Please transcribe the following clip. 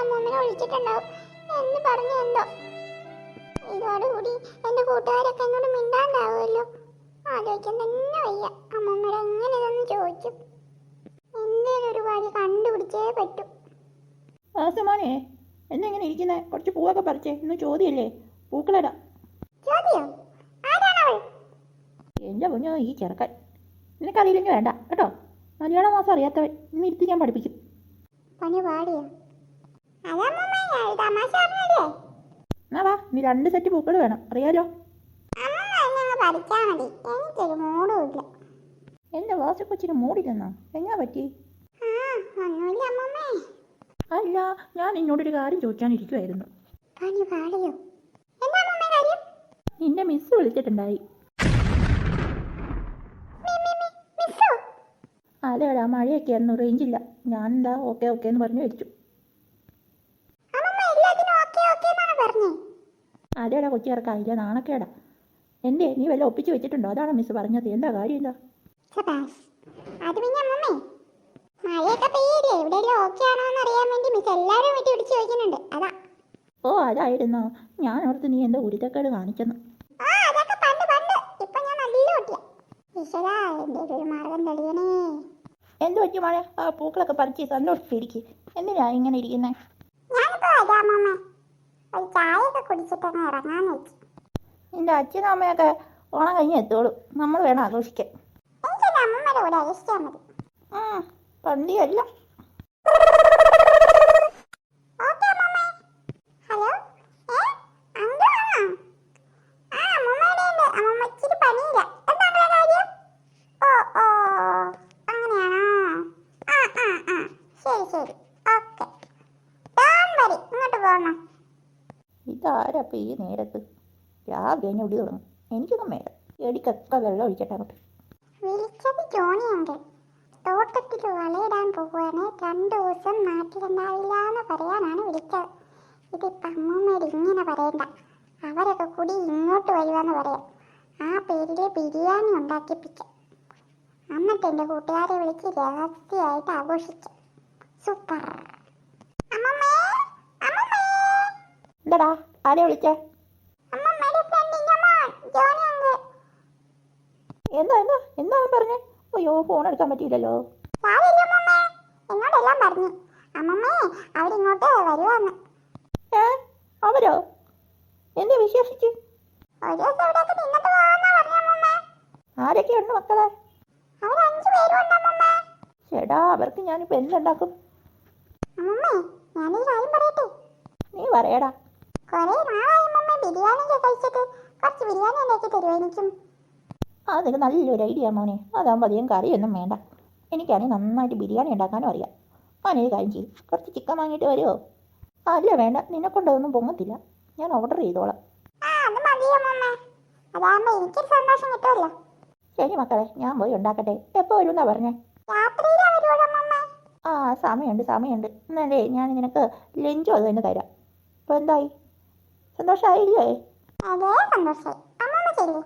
അമ്മൂമ്മനെ വിളിച്ചിട്ടുണ്ടാവും. എന്ന് പറഞ്ഞു എന്തോ. ഇതോടുകൂടി എന്റെ കൂട്ടുകാരൊക്കെ എന്നോട് മിണ്ടാണ്ടാവുമല്ലോ. ആലോചിക്കാൻ തന്നെ വയ്യ. അമ്മൂമ്മയുടെ എങ്ങനെ ഇതൊന്ന് ചോദിച്ചു എന്തേലും ഒരു വഴി കണ്ടുപിടിച്ചേ പറ്റൂ. ആസമാനെ എന്നെങ്ങനെ ഇരിക്കുന്നേ? കുറച്ച് പൂവൊക്കെ പറിച്ചേ. ഇന്ന് ചോദ്യമല്ലേ പൂക്കളടാ. ചോദ്യം? എന്റെ കുഞ്ഞോ ഈ ചെറുക്കൻ. നിനക്കറിയില്ലെങ്കിൽ വേണ്ട കേട്ടോ? മലയാള മാസം അറിയാത്തവൻ. ഇന്ന് ഇരുത്തി ഞാൻ പഠിപ്പിക്കും. പണി പാടിയോ? എന്നാ വാ നീ രണ്ട് സെറ്റ് പൂക്കൾ വേണം. അറിയാലോ? എന്റെ വാസ കൊച്ചിന് മൂടില്ലെന്നാ എങ്ങാ പറ്റി? അല്ല ഞാൻ നിന്നോടൊരു കാര്യം ചോദിക്കാനിരിക്കുമായിരുന്നു എന്താ നിന്റെ മിസ് വിളിച്ചിട്ടുണ്ടായി. അതേടാ മഴയൊക്കെ ആയിരുന്നു റേഞ്ചില്ല ഞാനെന്താ ഓക്കെ ഓക്കെ എന്ന് പറഞ്ഞു വെച്ചു അമ്മമ്മ എല്ലാത്തിനും ഓക്കെ ഓക്കെ എന്നാണ് കൊച്ചു ചേർക്കാ കൊച്ചിറക്കായില്ല നാണക്കേടാ. എന്തേ നീ വല്ല ഒപ്പിച്ച് വെച്ചിട്ടുണ്ടോ? അതാണ് മിസ് പറഞ്ഞത്. എന്താ കാര്യമില്ല. എന്താ ശബാഷ് അത് പിന്നെ അമ്മമ്മേ. മഴയൊക്കെ പെയ്യല്ലേ? എവിടെയെല്ലാം ഓക്കെ ആണോ എന്ന് അറിയാൻ വേണ്ടി മിസ് എല്ലാവരും വീട്ടിൽ വിളിച്ച് ചോദിക്കുന്നുണ്ട്. അതാ. ഓ അതായിരുന്നോ? ഞാൻ ഓർത്ത് നീ എന്റെ ഉരുത്തക്കേട് കാണിച്ചെന്ന് ആ അതൊക്കെ പണ്ട് പണ്ട്. ഇപ്പൊ ഞാൻ നല്ല കുട്ടിയാ. ഈശ്വരാ എന്തേലും ഒരു മാർഗം തെളിയണേ. എന്ത് പറ്റി മഴ ആ പൂക്കളൊക്കെ പറിച്ച് സന്തോഷിച്ചിരിക്കും എന്തിനാ ഇങ്ങനെ ഇരിക്കുന്നേ? ഞാനിപ്പോ ഇപ്പോ അമ്മമ്മ. ഒരു ചായയൊക്കെ കുടിച്ചിട്ടങ്ങ് ഇറങ്ങാന്ന് വെച്ചു. നിന്റെ അച്ഛനും അമ്മയൊക്കെ ഓണം കഴിഞ്ഞ് എത്തോളൂ നമ്മൾ വേണം ആഘോഷിക്കാൻ. എനിക്ക് അമ്മയുടെ കൂടെ അഴിച്ചാൽ മതി. ആ ആ ശരി ശരി. ഓക്കെ. ഇങ്ങോട്ട് പോകണം ഇതാരപ്പം ഈ നേരത്ത്? രാവിലെ തന്നെ ഒടി തുടങ്ങും. എനിക്കൊന്നും വേണ്ട. ചെടിക്കൊക്കെ വെള്ളം ഒഴിക്കട്ടെ അങ്ങോട്ട്. തോട്ടത്തിൽ വളയിടാൻ പോവുകയാണ്. രണ്ടു ദിവസം നാട്ടിലുണ്ടാവില്ല എന്ന് പറയാനാണ് വിളിച്ചത്. ഇതിപ്പം അമ്മൂമ്മയോട് ഇങ്ങനെ പറയണ്ട. അവരൊക്കെ കൂടി ഇങ്ങോട്ട് വരുവാന്ന് പറയാം. ആ പേരിൽ ബിരിയാണി ഉണ്ടാക്കിപ്പിക്കാം എന്നിട്ട് എന്റെ കൂട്ടുകാരെ വിളിച്ച് രഹസ്യമായിട്ട് ആഘോഷിച്ചു. സൂപ്പർ. അമ്മമ്മേ എന്താടാ ആരെ വിളിച്ചേ? എന്താ എന്താ എന്താ അവൻ പറഞ്ഞേ? അയ്യോ ഫോൺ എടുക്കാൻ പറ്റിയില്ലല്ലോ. എന്നോടെല്ലാം പറഞ്ഞു. അമ്മമ്മേ അവരിങ്ങോട്ട് വരുവാന്ന്. ഏ അവരോ? എന്നെ വിശ്വസിച്ച്. ആരൊക്കെയുണ്ട് മക്കളെ? ചേടാ അവർക്ക് ഞാനിപ്പോ എന്തുണ്ടാക്കും? നീ പറയടാ. കുറെ നാളായി അമ്മമ്മ ബിരിയാണി ഒക്കെ കഴിച്ചിട്ട്. കുറച്ച് ബിരിയാണി ഉണ്ടാക്കി തരുമോ എനിക്കും? അത് നിനക്ക് നല്ലൊരു ഐഡിയ മോനെ. അതാകുമ്പോൾ അധികം കറിയൊന്നും വേണ്ട. എനിക്കാണെങ്കിൽ നന്നായിട്ട് ബിരിയാണി ഉണ്ടാക്കാനും അറിയാം. ഞാനൊരു കാര്യം ചെയ്യും. കുറച്ച് ചിക്കൻ വാങ്ങിയിട്ട് വരുമോ അല്ല വേണ്ട. നിന്നെ കൊണ്ടതൊന്നും പൊങ്ങത്തില്ല. ഞാൻ ഓർഡർ ചെയ്തോളാം. ശരി മക്കളെ ഞാൻ പോയി ഉണ്ടാക്കട്ടെ. എപ്പോൾ വരുമെന്നാ പറഞ്ഞേ? ആ സമയമുണ്ട് സമയമുണ്ട്. എന്നാലേ ഞാൻ നിനക്ക് ലഞ്ചും അത് തന്നെ തരാം. അപ്പോൾ എന്തായി? സന്തോഷമായില്ലേ അതേ സന്തോഷമായി അമ്മമ്മ